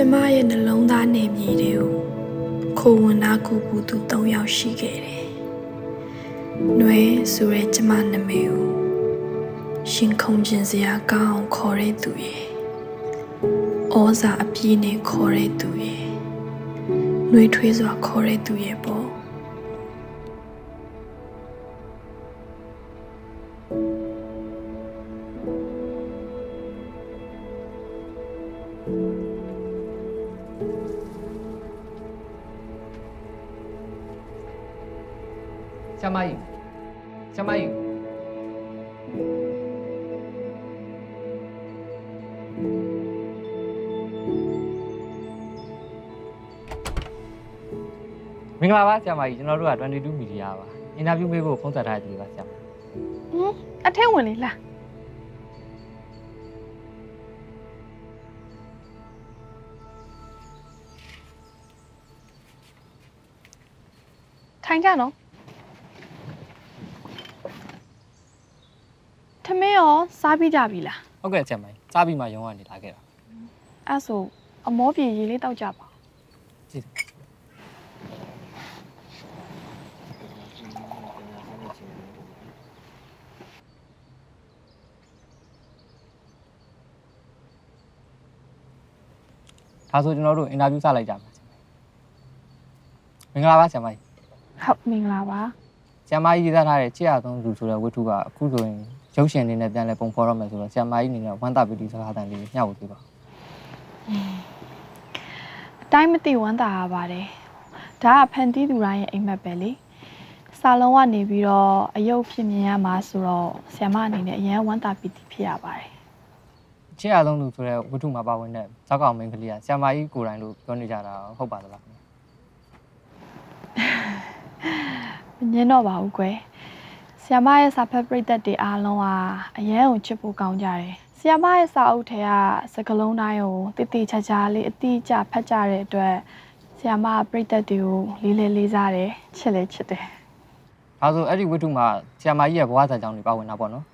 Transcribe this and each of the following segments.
ကျမရဲ့နှလုံးသားနေမြေတွေကိုခိုးဝင်နာကူပူသူ၃ယောက်ရှိခဲ့တယ်။နွေဆိုရဲကျမနာမည်ကိုရှင်ခုန်ခြင်းစရာကောင်းအောင်ခေါ်တဲ့သူရဲ့။ဩဇာအပြည့်နဲ့ခေါ်တဲ့သူရဲ့။နှွေထွေးစွာခေါ်တဲ့သူရဲ့ပေါ့။ င်္ဂလာပါဆရာမကြီးကျွန်တော်တို့က22မီဒီယာပါအင်တာဗျူးပေးဖို့ဖုန်းဆက်ထားတဲ့သူပါဆရာမဟမ်အထက်ဝင်လေလားထိုင်ကြနော်ထမင်းရောစားပြီးကြပြီလားဟုတ်ကဲ့ဆရာမကြီးစားပြီးမှရုံးကနေလာခဲ့တာအဲ့ဆိုအမောပြေရေးလေးတောက်ကြပါ ဒါဆိုကျွန်တော်တို့အင်တာဗျူးစလိုက်ကြပါမင်္ဂလာပါဆရာမကြီးဟုတ်မင်္ဂလာပါဆရာမကြီးရေးသားထားတဲ့ချစ်ရသုံးလူဆိုတဲ့ဝတ္ထုကအခုဆိုရင်ရုပ်ရှင်အနေနဲ့ပြန်လဲပုံဖော်ရမယ်ဆိုတော့ဆရာမကြီးအနေနဲ့ဝမ်းသာပီတိစကားတန်လေးညှောက်ပေးပါအတိုင်းမသိဝမ်းသာရပါတယ်ဒါကဖန်တီးသူတိုင်းရဲ့အိမ်မက်ပဲလေစာလုံးကနေပြီးတော့အယုတ်ဖြစ်မြင်ရမှာဆိုတော့ဆ iam မအနေနဲ့အရန်ဝမ်းသာပီတိဖြစ်ရပါတယ် ချစ်ရသုံးလူဆိုတဲ့ဝတ္ထုမှာပါဝင်တဲ့ဇောက်ကောင်မင်းကလေးကဆရာမကြီးကိုယ်တိုင်လို့ပြောနေကြတာဟုတ်ပါသလားခင်ဗျမငင်းတော့ပါဘူးကွယ်ဆီယမရဲ့စာဖတ်ပရိသတ်တွေအားလုံးဟာအရန်ကိုချစ်ဖို့ကောင်းကြတယ်ဆီယမရဲ့စာအုပ်ထဲကစကလုံးတိုင်းကိုတိတိကျကျလေးအတိအကျဖတ်ကြတဲ့အတွက်ဆီယမကပရိသတ်တွေကိုလေးလေးလေးစားတယ်ချစ်လည်းချစ်တယ်ဒါဆိုအဲ့ဒီဝတ္ထုမှာဆရာမကြီးရဲ့ဘဝဇာတ်ကြောင်းတွေပါဝင်တာပေါ့နော်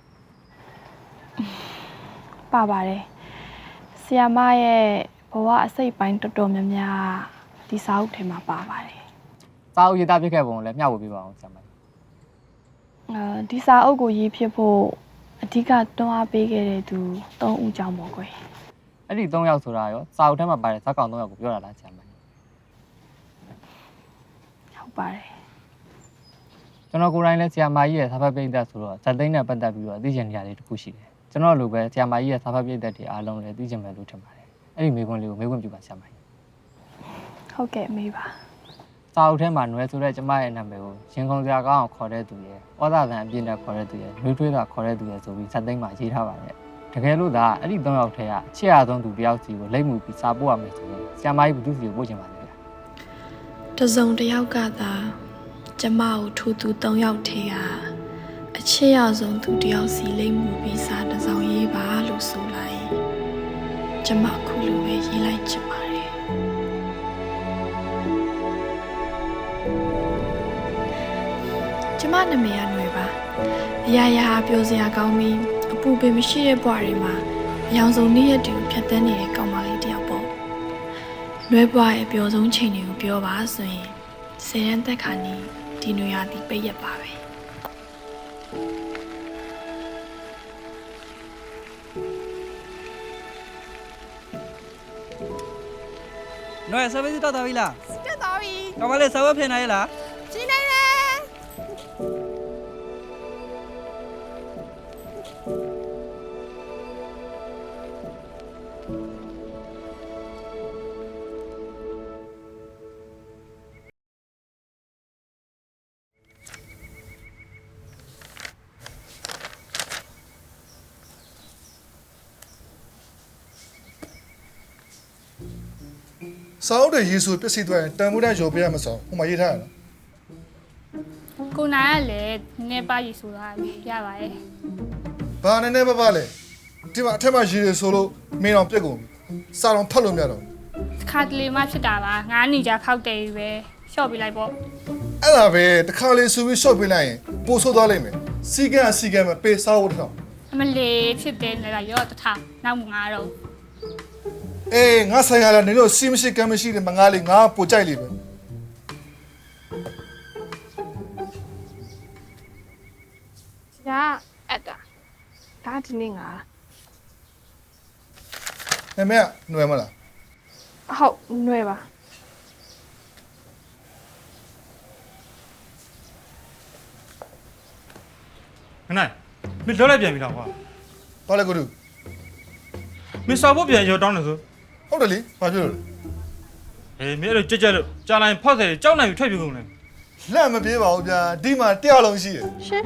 ပါပါတယ်ဆီယမရဲ့ဘဝအစိတ်ပိုင်းတော်တော်များများဒီစာအုပ်ထဲမှာပါပါတယ်စာအုပ်ရေးသားပြခဲ့ပုံကိုလည်းမျှဝေပေးပါအောင်ဆရာမကြီးအဲဒီစာအုပ်ကိုရေးဖြစ်ဖို့အဓိကတွန်းအားပေးခဲ့တဲ့သူ၃ဦးကြောင့်ပေါ့ကွယ်အဲ့ဒီ၃ယောက်ဆိုတာရောစာအုပ်ထဲမှာပါတဲ့ဇောက်ကောင်၃ယောက်ကိုပြောတာလားဆရာမကြီးဟုတ်ပါတယ်ကျွန်တော်ကိုယ်တိုင်လည်းဆရာမကြီးရဲ့စာဖတ်ပိဋကဆိုတော့ဇာတ်သိမ်းနဲ့ပတ်သက်ပြီးတော့သိချင်နေရတဲ့တစ်ခုရှိတယ် ကျွန်တော်လိုပဲဆရာမကြီးရဲ့စာဖတ်ပိဋကတွေအားလုံးလည်းသိချင်မယ်လို့ထင်ပါတယ်အဲ့ဒီမေးခွန်းလေးကိုမေးခွန်းပြပါဆရာမကြီးဟုတ်ကဲ့မေးပါစာအုပ်ထဲမှာနွယ်ဆိုတဲ့ကျမရဲ့နာမည်ကိုရင်ခုန်စရာကောင်းအောင်ခေါ်တဲ့သူရဲ့ဩဇာသံအပြည့်နဲ့ခေါ်တဲ့သူရဲ့နှွေးထွေးတာခေါ်တဲ့သူရဲ့ဆိုပြီးဇာတ်သိမ်းမှာရေးထားပါတယ်တကယ်လို့ဒါအဲ့ဒီ၃ယောက်ထဲကချစ်ရဆုံးသူတယောက်စီကိုလိမ့်မှုပြီးစာပို့ရမယ်ဆိုရင်ဆရာမကြီးဘုသူစီကိုပို့ချင်ပါလေဗျာတစုံတစ်ယောက်ကသာကျမကိုထူသူ၃ယောက်ထဲက အချစ်ရဆုံးသူတစ်ယောက်စီလိမ့်မှုပြီးစားတစ်စောင်ရေးပါလို့ဆိုလိုက်ကျမအခုလိုပဲရေးလိုက်ချင်ပါတယ်ကျမနာမည်ကຫນွေပါအရာရာပြောစရာကောင်းပြီးအပူပင်မရှိတဲ့ဘဝတွေမှာအယောင်ဆုံးနေ့ရက်တွေကိုဖြတ်သန်းနေတဲ့ကောင်မလေးတစ်ယောက်ပေါ့လွဲပွားရဲ့ပျော်ဆုံးချိန်တွေကိုပြောပါဆိုရင်ဆယ်ရန်သက်ခါနီးဒီနွေရာသီပိတ်ရက်ပါပဲ။ နော်ဆာဗစ်တော့တာပြီလားတက်သွားပြီ။ကမလေးဆာဝတ်ဖြစ်နေရလား စာအုပ်တွေရေးဆိုပြည့်စည်သွားရင်တန်ဖိုးတန်းရော်ပေးရမှာဆိုဟိုမှာရေးထားရနော်ကိုနိုင်ကလည်းနည်းပါးရီဆိုတာရပါတယ်ဘာနဲ့နဲ့ပါပါလဲဒီမှာအထက်မှာရေးရဆိုလို့မင်းအောင်ပြက်ကုန်ပြီစာတော်ဖတ်လို့မရတော့ဘူးတစ်ခါတလေမှဖြစ်တာပါငါးနေကြခောက်တယ်ပဲရှော့ပြလိုက်ပေါ့အဲ့ဒါပဲတစ်ခါလေးဆိုပြီးရှော့ပေးလိုက်ရင်ပို့ဆိုးသွားလိမ့်မယ်စီကံအစီကံမပေးစားဖို့တစ်ထောင်အမလေးဖြစ်တယ်လေရောတထားနောက်မှငါတော့ အေးငါဆိုင်ရလာနေတော့စီမရှိကံမရှိတယ်မငါလေးငါပိုကြိုက်လေပဲ ညာအက်တာဒါဒီနေ့ငါ နမေကຫນွယ်မလား ဟုတ်ຫນွဲပါ ခနိုင်မင်းလောလိုက်ပြန်ပြီလားကွာ ဘာလဲကိုတူ မင်းစာဖို့ပြန်ရောတောင်းတယ်ဆို ဟုတ်တယ်လေဘာဖြစ်လို့အေးမင်းအဲ့လိုကြက်ကြက်လို့ကြာလိုက်ဖောက်တယ်ကြောက်နိုင်ပြီထွက်ပြေကုန်တယ်လဲလက်မပြေးပါဘူးဗျာဒီမှာတရားလုံးရှိတယ်ရှင်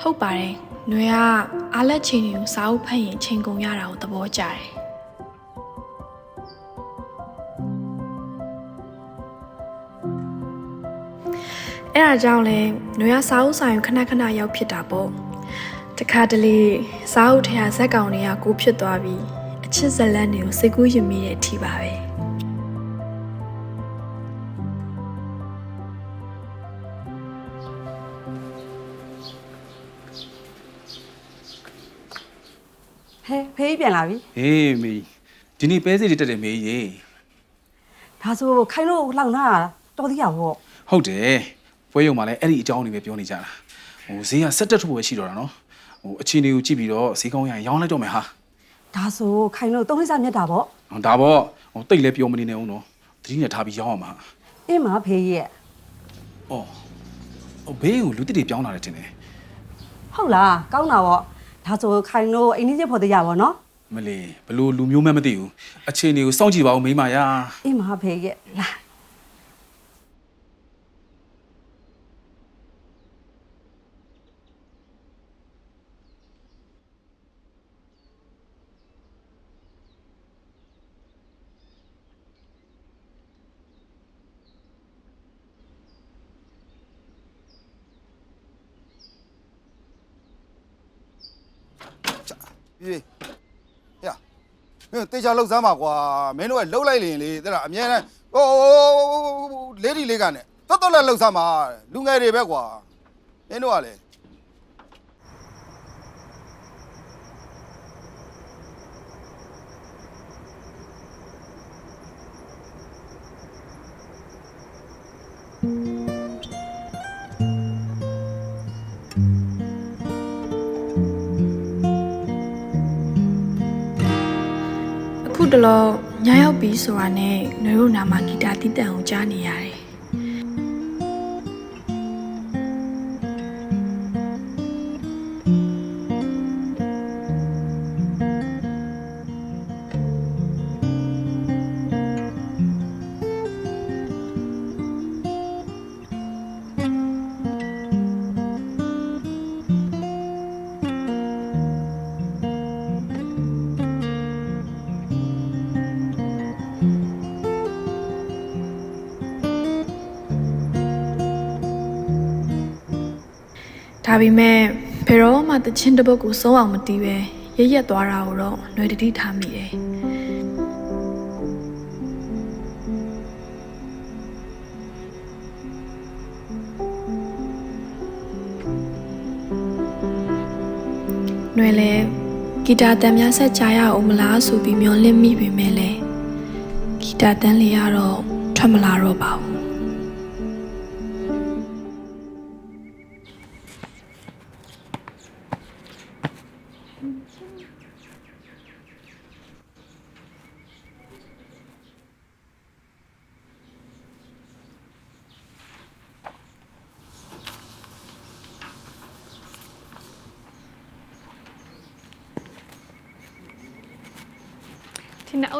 ဟုတ်ပါတယ်။ နွေကအားလက်ချိန်တွေကိုစာအုပ်ဖတ်ရင်ချိန်ကုန်ရတာကိုသဘောကျတယ်အဲအားကြောင့်လဲနွေကစာအုပ်ဆိုင်ကိုခဏခဏရောက်ဖြစ်တာပေါ့တခါတလေစာအုပ်ထဲကဇက်ကောင်တွေကကိုဖြစ်သွားပြီးအချစ်ဇလန်းတွေကိုစိတ်ကူးယဉ်မိတဲ့အထီးပါပဲ လာပြီဟေးမေဒီနေ့ပဲစီတွေတက်တယ်မေကြီးရေဒါဆိုခိုင်းလို့လှောင်တာတော်သေးရပေါ့ဟုတ်တယ်ပွဲရုံမှာလည်းအဲ့ဒီအကြောင်းတွေပဲပြောနေကြတာဟိုဈေးကဆက်တက်ထုတ်ဖို့ပဲရှိတော့တာနော်ဟိုအခြေအနေကိုကြည့်ပြီးတော့ဈေးကောင်းရရင်ရောင်းလိုက်တော့မယ်ဟာဒါဆိုခိုင်းလို့သုံးလေးစားမြတ်တာပေါ့ဟောဒါပေါ့ဟိုတိတ်လည်းပြောမနေနဲ့ဦးနော်တတိနဲ့ထားပြီးရောင်းအောင်ပါအင်းမဖေးရဲ့အော်ဟိုဘေးကိုလူတစ်တွေပြောင်းလာတယ်တင်တယ်ဟုတ်လားကောင်းတာပေါ့ဒါဆိုခိုင်းလို့အိမ်ကြီးချက်ဖို့သေးရပါတော့ မလီဘလို့လူမျိုးမှမသိဘူးအခြေအနေကိုစောင့်ကြည့်ပါဦးမိမရာအင်းမဖေးရဲ့လာပြေးဟဲ့ မင်းတေချာလှုပ်စမ်းပါကွာမင်းတို့ကလှုပ်လိုက်လင်လေတဲ့လားအမြဲတမ်းဟိုလေးဒီလေးကနဲ့တော်တော်လည်းလှုပ်စမ်းပါလူငယ်တွေပဲကွာမင်းတို့ကလေအ ပြီဆိုတာနဲ့ຫນွေတို့နာမှာဂီတာတီးတန့်အောင်ကြားနေရတယ် ဒါပေမဲ့ဘယ်တော့မှတချင်းတစ်ပုတ်ကိုစိုးအောင်မတီးပဲရရက်သွားတာကိုတော့ຫນွေတတိထားမိတယ်ຫນွေလည်းဂီတာတန်များဆက်ကြရအောင်မလားဆိုပြီးမျောလင့်မိပေမဲ့လည်းဂီတာတန်လေးကတော့ထွက်မလာတော့ပါဘူး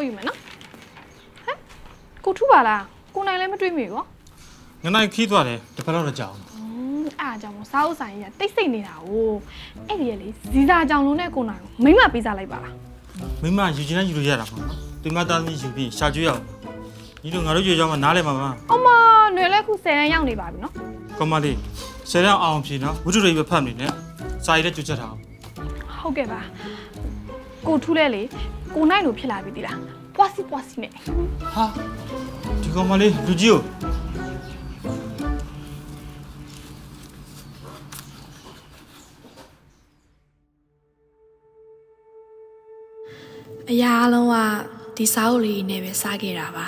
ယူမယ်နော်ဟမ်ကိုထူပါလားကိုနိုင်လည်းမတွေ့မိဘူးရော ငနိုင်ခီးသွားတယ်တစ်ဖက်တော့ကြောက် อืมအဲ့ဒါကြောင့်မို့စားဥဆိုင်ကြီးကတိတ်ဆိတ်နေတာ哦အဲ့ဒီရလေဇီစာကြောင်လုံးနဲ့ကိုနိုင်ကိုမိမပေးစားလိုက်ပါလား မိမယူချင်တဲ့ယူလို့ရတာပေါ့နော်ဒီမှာတာသမီးယူပြီးရှာကျွေးရအောင်ညီတို့ငါတို့ကြွေးကြောင်းကနားလဲမှာပါ အမຫນွေလဲခု10ရန်ရောက်နေပါပြီနော် ကောမလေး ဆယ်တန်းအောင်ဖြေနော်ဝိတုတွေပဲဖတ်နေနဲ့စာရည်လည်းကြွချက်ထားအောင် ဟုတ်ကဲ့ပါကိုထူးလဲလေကိုနိုင်လို့ဖြစ်လာပြီတိလား ပွားစီပွားစီနဲ့ဟာဒီကောင်မလေးလူကြီးကိုအရာအလုံးကဒီစာအုပ်လေးနဲ့ပဲစားခဲ့တာပါ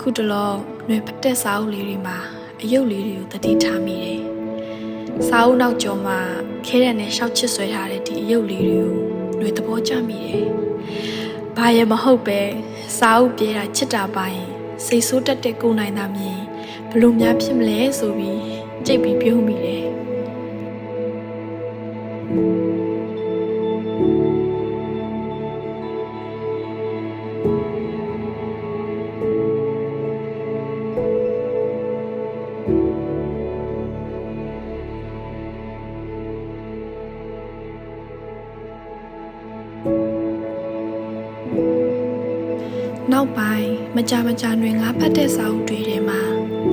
ခုတလောຫນွေဖက်တဲ့စာအုပ်လေးတွေမှာအယုတ်လေးတွေကိုတတိထားမိတယ်။စာအုပ်နောက်ကျော်မှာခဲတဲ့နဲ့ရှောက်ချစ်ဆွဲထားတဲ့ဒီအယုတ်လေးတွေကိုຫນွေသဘောကျမိတယ်။ဘာရဲ့မဟုတ်ပဲစာအုပ်ပြေးတာချစ်တာပါရင် စိတ်ဆိုးတက်တဲ့ကိုယ်နိုင်တာမြင်ဘလို့များဖြစ်မလဲဆိုပြီးကြိတ်ပြီးပြုံးမိတယ်။ နောက်ပိုင်းမကြမကြတွင်ငါဖတ်တဲ့စာအုပ်တွေထဲမှာ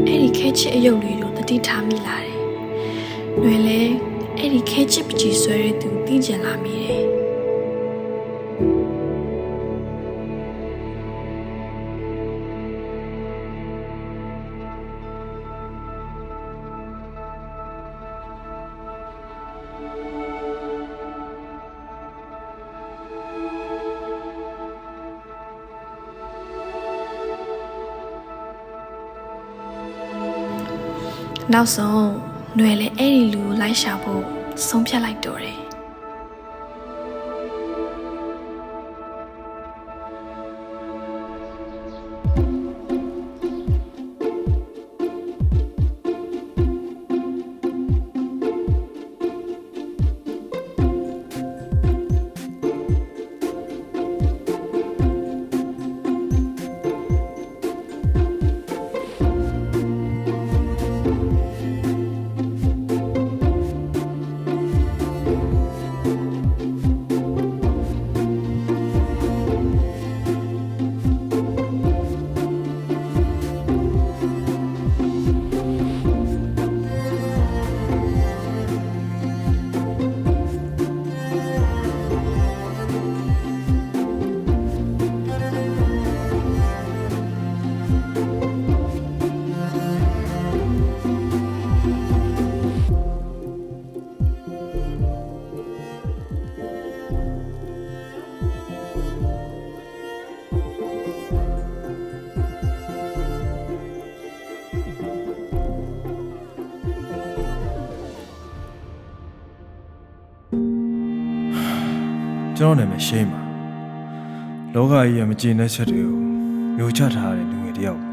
အဲ့ဒီခဲချစ်အယုတ်လေးတို့တတိထားမိလာတယ်။တွင်လဲအဲ့ဒီခဲချစ်ပကြီးဆွဲတဲ့သူသိကျင်လာမိတယ်။ နောက်ဆုံးຫນွယ်လည်းအဲ့ဒီလူကိုလိုက်ရှာဖို့ဆုံးဖြတ်လိုက်တော့တယ် တော်နာမည်ရှိမ်းပါလောကကြီးရဲ့မကျေနပ်ချက်တွေကိုမျိုးချထားတဲ့လူငယ်တစ်ယောက်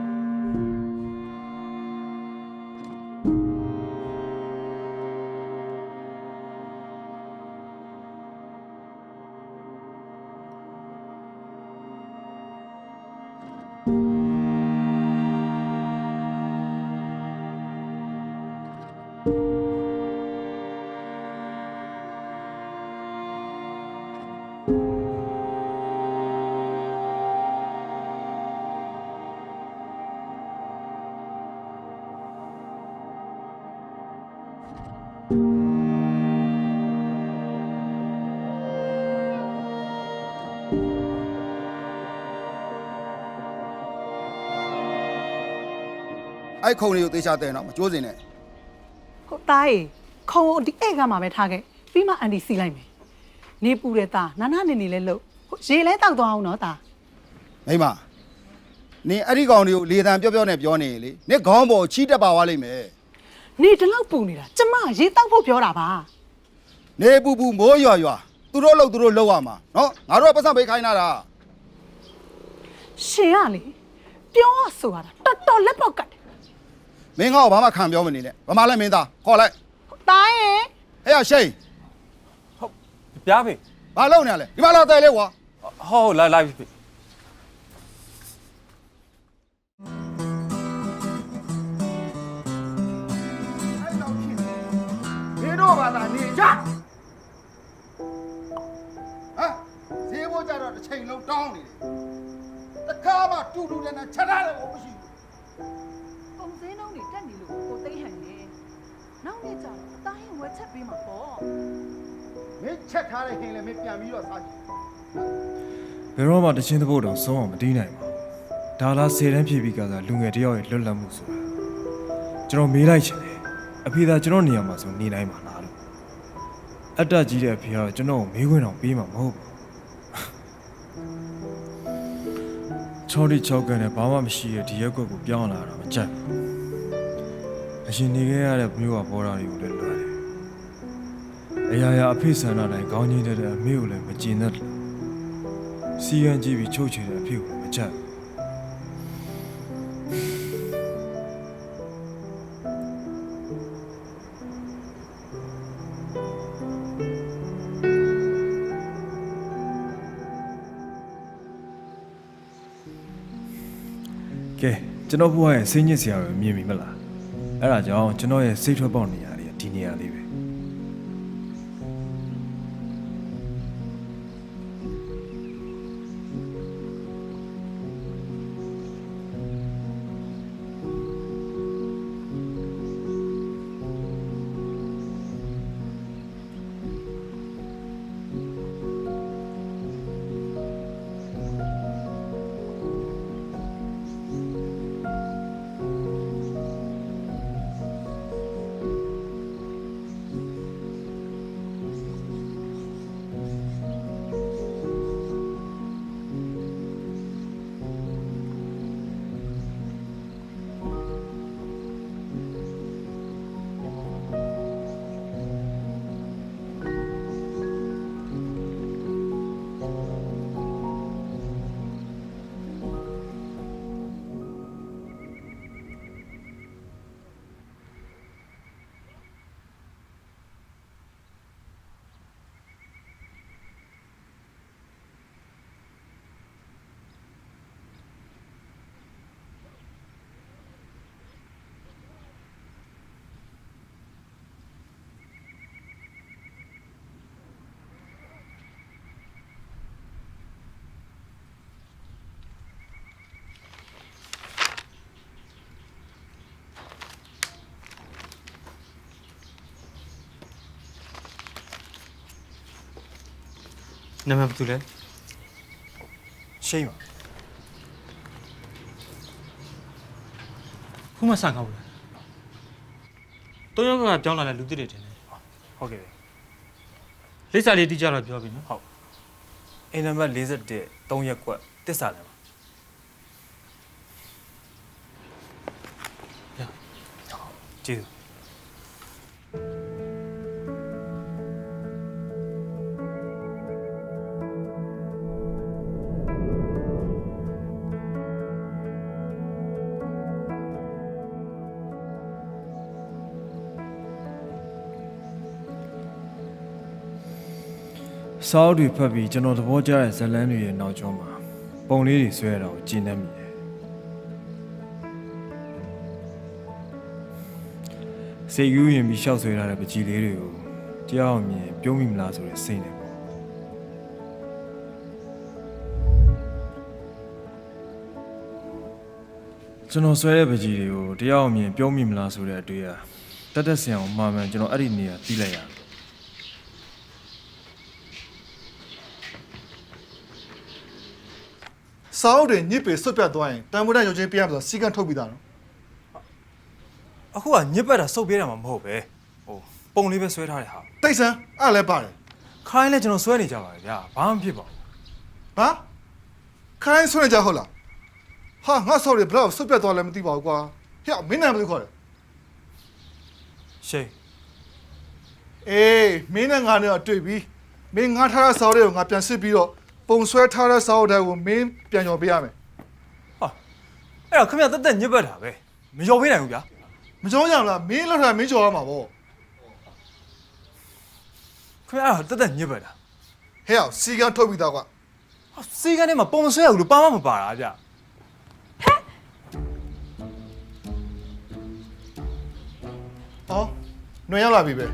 အဲ့ခုံလေးကိုသေချာတဲ့နော်မကြိုးစင်နဲ့ဟုတ်သားရေခုံကိုဒီအဲ့ကမှာပဲထားခဲ့ပြီးမှအန်တီစီလိုက်မယ်နေပူတဲ့သားနာနာနေနေလဲလို့ရေလဲတောက်သွားအောင်နော်သားမိမနင်အဲ့ဒီကောင်တွေကိုလေတံပြောပြောနဲ့ပြောနေရင်လေနင်ခေါင်းပေါ်ချီးတက်ပါသွားလိမ့်မယ်နေတလောက်ပူနေတာကျမရေတောက်ဖို့ပြောတာပါနေပူပူမိုးရွာရွာသူသူတို့လို့သူတို့လောက်ရမှာနော်ငါတို့ကပတ်စံပေးခိုင်းတာတာရှင်ကလေပြောရဆိုရတာတော်တော်လက်ပေါက်ကတ်တယ် မင်းငါ့ကိုဘာမှခံပြောမနေနဲ့ဘာမှလည်းမင်းသားခေါ်လိုက်တားရင်ဟဲ့ရရှိန်ပြားဖေဘာလုပ်နေရလဲဒီမှာလာတယ်လေကွာဟောလာလာဖေမင်းတို့ဘာသာနေကြဟမ်ဈေးဘိုးကြတော့တစ်ချိန်လုံးတောင်းနေတယ်တခါမှတူတူတန်းတန်းချက်ထားတယ်ကိုမရှိဘူး နောက်နေ့ကျတော့အသားရင်ဝက်ချက်ပေးမှာပေါ့မင်းချက်ထားတဲ့ဟင်းလည်းမင်းပြန်ပြီးတော့စားကြည့်ဘယ်တော့မှတချင်းသဘောတော့ဆုံးအောင်မတီးနိုင်ပါဘူးဒါလားဆယ်တန်းဖြည့်ပြီးကစားလူငယ်တစ်ယောက်ရဲ့လွတ်လပ်မှုဆိုတာကျွန်တော်မေးလိုက်ချင်တယ်အဖေသာကျွန်တော်နေရာမှာဆိုနေနိုင်မှာလားလို့အတ္တကြီးတဲ့အဖေကတော့ကျွန်တော်ကိုမေးခွန်းတော့ပေးမှာမဟုတ်ဘူးချောဒီချောကန်နဲ့ဘာမှမရှိတဲ့ဒီရက်ကွက်ကိုပြောင်းလာတာမကြိုက်ဘူး အရှင်နေခဲ့ရတဲ့မျိုးကပေါ်တာတွေကိုလည်းလွယ်တယ်အရာရာအဖေဆန္ဒတိုင်းကောင်းကြီးတဲ့အမေကိုလည်းမကျင်တတ်ဘူးစီကံကြည့်ပြီးချုပ်ချယ်တဲ့အဖေကိုလည်းမကြိုက်ဘူးကဲကျွန်တော်ဘဝရဲ့စိတ်ညစ်စရာပဲမြင်ပြီမလား အဲ့ဒါကြောင့်ကျွန်တော်ရဲ့စိတ်ထွက်ပေါက်နေရာတွေကဒီနေရာလေးပဲ နာမည်ဘာတူလဲရှိမှာခုမှစကောက်ဘူးလားတုံးရောက်ကပြောင်းလာတဲ့လူသစ်တွေတင်တယ်ဟုတ်ကဲ့လိပ်စာလေးတိကျတော့ပြောပြီနော်ဟုတ်အိမ်နံပါတ်41 3ရက်ကွက်တစ္ဆာလမ်းပါရဟုတ်ကျေးဇူး စောက်တွေဖတ်ပြီးကျွန်တော်သဘောကျတဲ့ဇတ်လန်းတွေရဲ့နောက်ကျောမှာပုံလေးတွေဆွဲရတာကိုကျင်းနေမိတယ်စိတ်ကူးရင်ပြီးရှောက်ဆွဲထားတဲ့ပကြီးလေးတွေကိုတရားအောင်မြင်ပြုံးမိမလားဆိုတဲ့စိတ်နဲ့ပေါ့ကျွန်တော်ဆွဲတဲ့ပကြီးတွေကိုတရားအောင်မြင်ပြုံးမိမလားဆိုတဲ့အတွေ့အတက်တက်ဆင်အောင်မှာမှန်ကျွန်တော်အဲ့ဒီနေရာတီးလိုက်ရတယ် စာအုပ်တွေညစ်ပေဆွတ်ပြတ်သွားရင်တန်ဖိုးတန်ရုံချင်းပြရမှာဆိုစီကံထုတ်ပြီးသားနော်အခုကညစ်ပတ်တာစုပ်ပြဲတာမှမဟုတ်ပဲဟိုပုံလေးပဲဆွဲထားတဲ့ဟာတိတ်ဆန်းအဲ့လည်းပါတယ်ခိုင်းလဲကျွန်တော်ဆွဲနေကြပါလေဗျာဘာမှမဖြစ်ပါဘူးဟာခိုင်းဆွနေကြဟုတ်လားဟာငါဆော်ရီဘလောက်ဆွတ်ပြတ်သွားလဲမသိပါဘူးကွာဟဲ့မင်းနာမည်ဘယ်လိုခေါ်လဲရှိန်အေးမင်းနဲ့ငါနဲ့တော့တွေ့ပြီမင်းငါထားတဲ့စာအုပ်တွေကိုငါပြန်စစ်ပြီးတော့ ပုံဆွဲထားတဲ့စာအုပ်တွေကိုမင်းပြန်ရော်ပေးရမယ်အဲ့တော့ခင်ဗျတက်တက်ညစ်ပတ်တာပဲမလျော်ပေးနိုင်ဘူးဗျာမကြောက်ကြဘူးလားမင်းလောက်ထားတာမင်းကြော်ရမှာပေါ့ခင်ဗျအဲ့တော့တက်တက်ညစ်ပတ်တာဟဲ့အောင်စီကံထုတ်ပြီးသားကွာဟာစေကန်းထဲမှာပုံမဆွဲရဘူးလို့ပါမမပါတာဗျာဟောနှွေရောက်လာပြီပဲ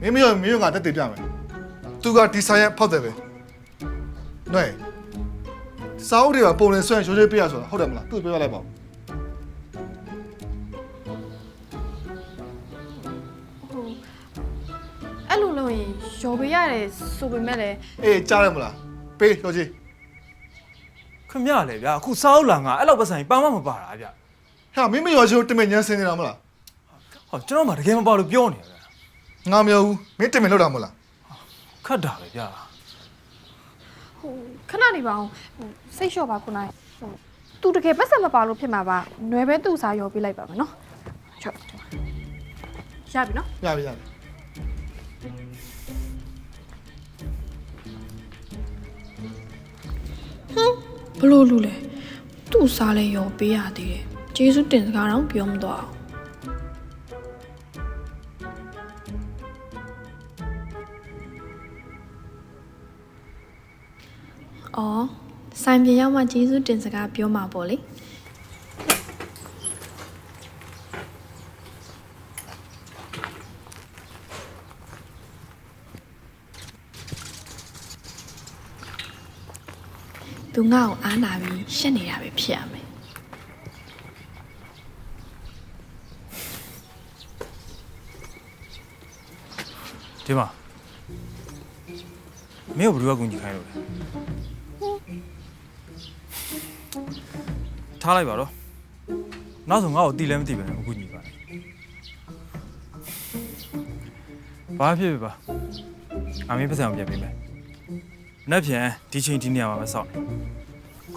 မင်းမရောမင်းကငါတက်တည်ပြမယ်သူကဒီဆိုင်ရဲ့ဖောက်တယ်ပဲ နှွေစာအုပ်တွေကပုံနဲ့ဆွဲရင်ရိုးရိုးပြရဆိုတာဟုတ်တယ်မလားသူ့ပြောပြလိုက်ပါဦးအဲ့လိုလို့ရင်ရော်ပေးရတယ်ဆိုပေမဲ့လည်းအေးကြားရမလားပေးရိုးကြီးခင်ဗျလေဗျာအခုစားအုပ်လာငါအဲ့လောက်ပတ်ဆိုင်ပါမမပါတာဗျာဟဲ့မင်းမရောချိုးတမင်ညမ်းစင်းနေတာမလားဟောကျွန်တော်မှတကယ်မပါလို့ပြောနေရဗျာငါမရောဘူးမင်းတမင်လောက်တာမဟုတ်လားခတ်တာပဲဗျာ ဟိုခဏနေပါအောင်ဟိုစိတ်လျှော့ပါခုနကဟိုသူတကယ်ပတ်စံမပါလို့ဖြစ်မှာပါຫນွယ်ပဲသူ့စားရော်ပေးလိုက်ပါမယ်နော်ချော့ရပြီနော်ရပြီရပြီဘလို့လူလဲသူ့စားလဲရောပေးရသေးတယ်ကျေးဇူးတင်စကားတော့ပြောမသွားအောင် အော်ဆိုင်ပြေရောက်မှကျေးဇူးတင်စကားပြောမှာပေါ့လေသူငါ့ကိုအားနာပြီးရှက်နေတာပဲဖြစ်ရမယ်ဒီမှာမင်းကိုဘယ်သူကကူညီခိုင်းလို့လဲ ထားလိုက်ပါတော့နောက်ဆုံးငါ့ကိုတီးလည်းမတီးပဲနဲ့အကူညီပါနဲ့ဘာဖြစ်ဖြစ်ပါအမေပတ်စံကိုပြန်ပေးမယ်မနေ့ပြန်ဒီချိန်ဒီနေရာမှာပဲစောင့်နေ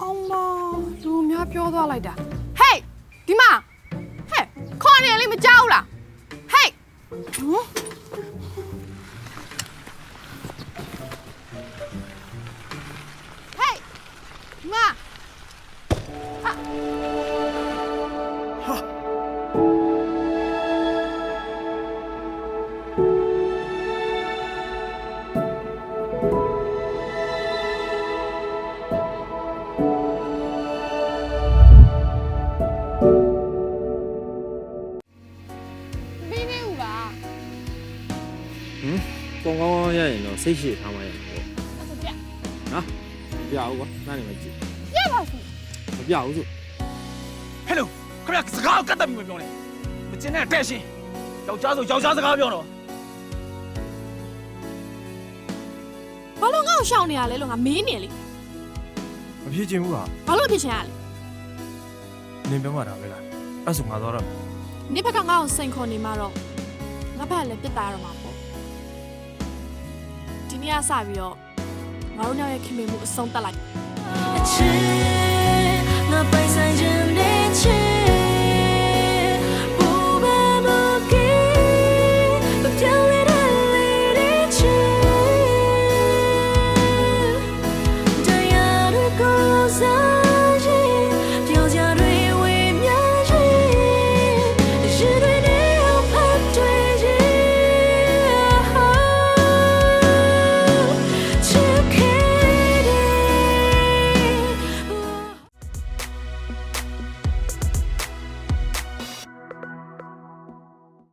အောင်မလူများပြောသွားလိုက်တာဟေးဒီမှာဟဲ့ခေါ်နေလေးမကြောက်လားဟေးဟမ် ဟေးဒီမှာမင်းနေဦးလားကောင်းကောင်းရရင်တော့စိတ်ရှိထားမှရမှာပေါ့အဲ့ဒါပြနော်မပြဘူးကွာနားနေမကြည့်ပြပါစီမပြဘူးဆိုဟဲ့လိုခ ရစကားကတ်တယ်မပြောနဲ့မကျင်တဲ့တဲ့ရှင်ယောက်ျားဆိုယောက်ျားစကားပြောတော့ဘာလို့ငါ့ကိုရှောင်နေရလဲလို့ငါမေးနေလေမဖြစ်ချင်ဘူးဟာဘာလို့ဖြစ်ချင်ရလဲနင်ပြောမှတာပဲလားအဲ့ဆိုငါသွားတော့နေ့ဘက်ကငါ့ကိုစိန်ခေါ်နေမှတော့ငါဘက်လည်းပြစ်သားရမှာပေါ့ဒီနေ့ကစပြီးတော့ငါတို့ညရဲ့ခင်မင်မှုအဆုံးသတ်လိုက်ငါပိုင်ဆိုင်ခြင်း